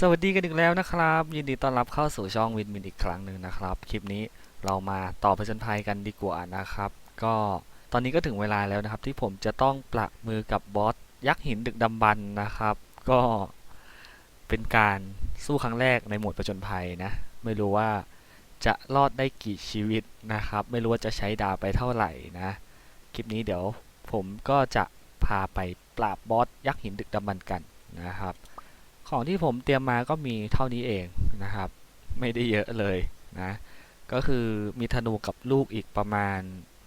สวัสดีกันอีกแล้วนะครับ ยินดีต้อนรับเข้าสู่ช่องวินวินอีกครั้งหนึ่งนะครับ คลิปนี้เรามาต่อผจญภัยกันดีกว่านะครับ ก็ตอนนี้ก็ถึงเวลาแล้วนะครับ ที่ผมจะต้องประมือกับบอสยักษ์หินดึกดำบรรนะครับ ก็เป็นการสู้ครั้งแรกในโหมดผจญภัยนะ ไม่รู้ว่าจะรอดได้กี่ชีวิตนะครับ ไม่รู้ว่าจะใช้ดาวไปเท่าไหร่นะ คลิปนี้เดี๋ยวผมก็จะพาไปปราบบอสยักษ์หินดึกดำบรรกันนะครับ ของที่ผมเตรียมมาก็มีเท่านี้เองนะครับ ไม่ได้เยอะเลยนะ ก็คือมีธนูกับลูกอีกประมาณ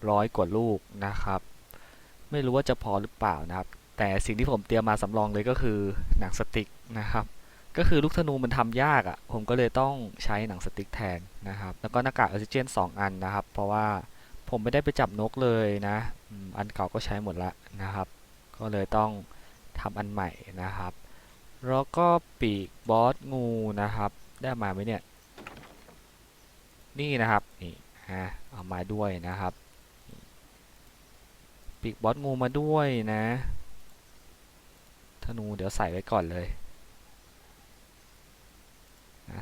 ร้อยกว่าลูกนะครับ ไม่รู้ว่าจะพอหรือเปล่านะครับ แต่สิ่งที่ผมเตรียมมาสำรองเลยก็คือหนังสติกนะครับ ก็คือลูกธนูมันทำยากอะ่ะ ผมก็เลยต้องใช้หนังสติกแทนนะครับ แล้วก็หน้ากากออกซิเจน 2 อันนะครับ เพราะว่าผมไม่ได้ไปจับนกเลยนะ อันเก่าก็ใช้หมดละนะครับ ก็เลยต้องทำอันใหม่นะครับ แล้วก็ปีกบอสงูนะครับ ได้มาไหมเนี่ย นี่นะครับ นี่ฮะเอามาด้วยนะครับ ปีกบอสงูมาด้วยนะธนูเดี๋ยวใส่ไว้ก่อนเลย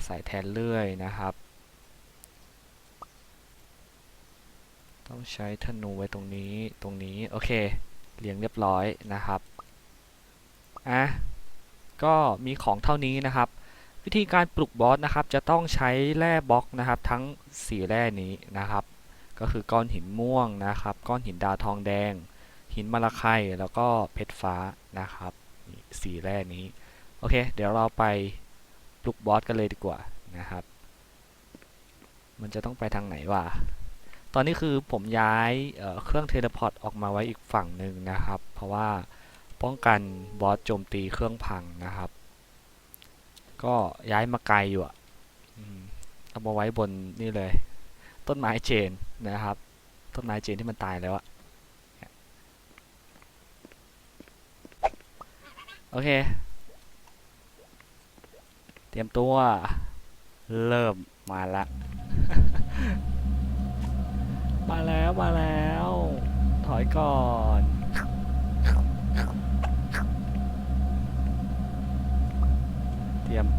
ใส่แทนเลื่อยนะครับ ต้องใช้ธนูไว้ตรงนี้ตรงนี้ โอเคเรียงเรียบร้อยนะครับ อะ ก็มีของเท่านี้นะครับ วิธีการปลุกบอสนะครับ จะต้องใช้แร่บล็อกนะครับ ทั้ง 4 แร่นี้นะครับ ก็คือก้อนหินม่วงนะครับ ก้อนหินดาทองแดง หินมะละไคแล้วก็เพชรฟ้านะครับสี่แร่นี้ โอเค เดี๋ยวเราไปปลุกบอสกันเลยดีกว่านะครับ มันจะต้องไปทางไหนวะตอนนี้คือผมย้ายเเครื่องเทเลพอร์ตออกมาไว้อีกฝั่งหนึ่งนะครับ เพราะว่า ป้องกันบอสโจมตีเครื่องพังนะครับ ก็ย้ายมาไกลอยู่อะเอามาไว้บนนี่เลย ต้นไม้เจนนะครับ ต้นไม้เจนที่มันตายแล้วอะโอเค เตรียมตัว เริ่มมาละ มาแล้วมาแล้ว ถอยก่อน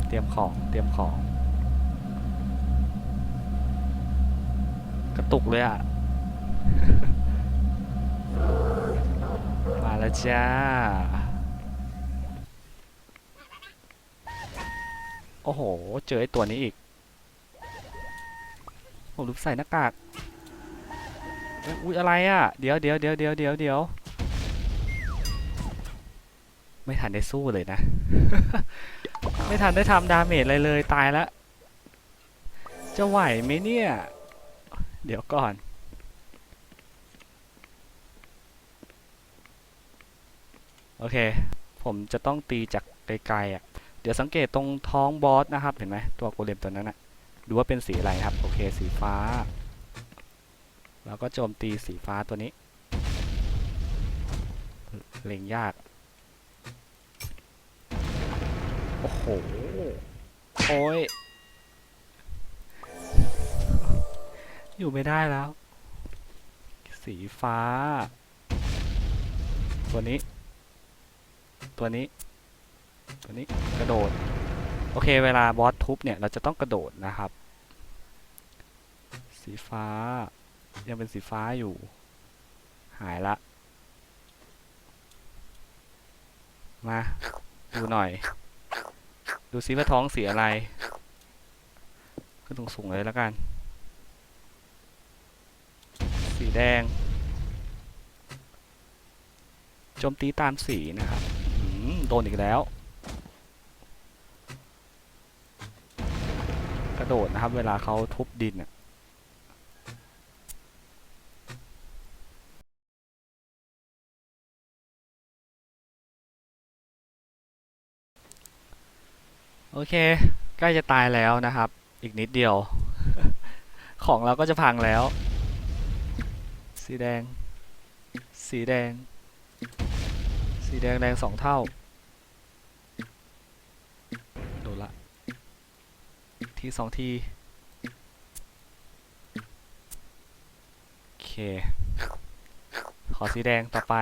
เตรียมของ เตรียมของ กระตุกเลยอะ มาแล้วจ้า โอ้โห เจอไอ้ตัวนี้อีกผมลืมใส่หน้ากาก อุ๊ย อะไรอะ เดี๋ยวเดี๋ยวเดี๋ยวเดี๋ยวเดี๋ยวเดี๋ยวไม่ทันได้สู้เลยนะ ไม่ทันได้ทำดาเมจอะไรเลยตายแล้ว จะไหวไหมเนี่ย เดี๋ยวก่อน โอเค ผมจะต้องตีจากไกลๆอะ เดี๋ยวสังเกตตรงท้องบอสนะครับ เห็นไหมตัวโกเลมตัวนั้นนะดูว่าเป็นสีอะไรครับ โอเคสีฟ้า แล้วก็โจมตีสีฟ้าตัวนี้ เล็งยาก โอ้โห โอ้ย อยู่ไม่ได้แล้ว สีฟ้า ตัวนี้ ตัวนี้ ตัวนี้ กระโดด โอเค เวลาบอสทุบเนี่ย เราจะต้องกระโดดนะครับ สีฟ้า ยังเป็นสีฟ้าอยู่ หายละ มา ดูหน่อย ดูซิว่าท้องสีอะไร ขึ้นตรงสูงเลยแล้วกัน สีแดง โจมตีตามสีนะครับโดนอีกแล้ว กระโดดนะครับ เวลาเขาทุบดินน่ะ โอเค ใกล้จะตายแล้วนะครับ อีกนิดเดียว ของเราก็จะพังแล้ว สีแดง สีแดง สีแดงแดงสองเท่า โดนละ ทีสองทีโอเค ขอสีแดงต่อไป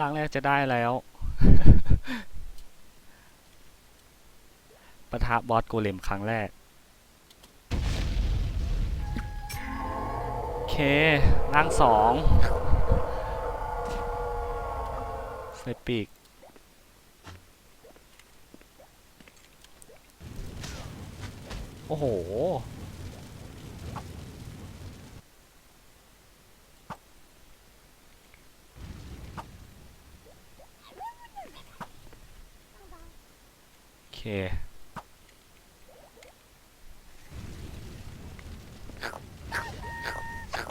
ล่างแรกจะได้แล้ว ปะทะบอสโกเลมครั้งแรก โอเค ร่างสองใส่ปีก โอ้โหโอเค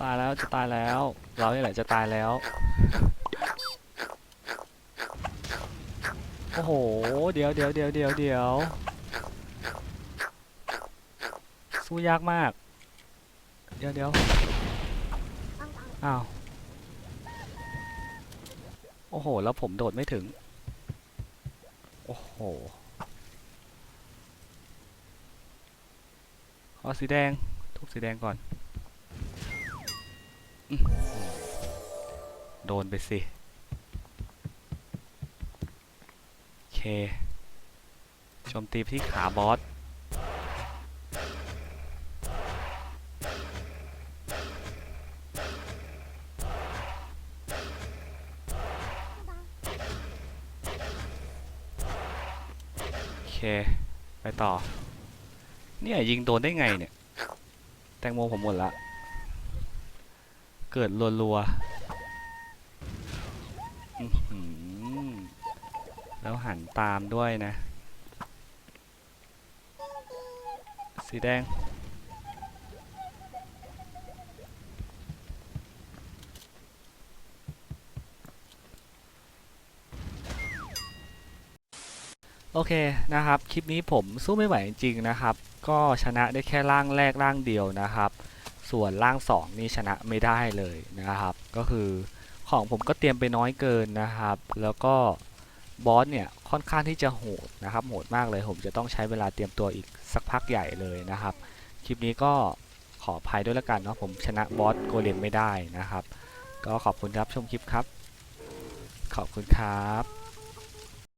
ตายแล้วจะตายแล้ว เรานี่แหละจะตายแล้ว โอ้โห เดี๋ยวเดี๋ยวเดี๋ยวเดี๋ยวเดี๋ยวสู้ยากมาก เดี๋ยวเดี๋ยวอ้าว โอ้โห แล้วผมโดดไม่ถึง โอ้โหเอาสีแดง ทุบสีแดงก่อน โดนไปสิโอเคโจมตีที่ขาบอสโอเค ไปต่อ เนี่ย ยิงโดนได้ไงเนี่ย แตงโมผมหมดละ เกิดรัวๆแล้วหันตามด้วยนะ สีแดง โอเคนะครับ คลิปนี้ผมสู้ไม่ไหวจริงๆนะครับ ก็ชนะได้แค่ร่างแรกร่างเดียวนะครับ ส่วนร่างสองนี่ชนะไม่ได้เลยนะครับ ก็คือของผมก็เตรียมไปน้อยเกินนะครับ แล้วก็บอสเนี่ยค่อนข้างที่จะโหดนะครับโหดมากเลยผมจะต้องใช้เวลาเตรียมตัวอีกสักพักใหญ่เลยนะครับ คลิปนี้ก็ขออภัยด้วยละกันเนาะผมชนะบอสโกเลมไม่ได้นะครับ ก็ขอบคุณครับชมคลิปครับ ขอบคุณครับ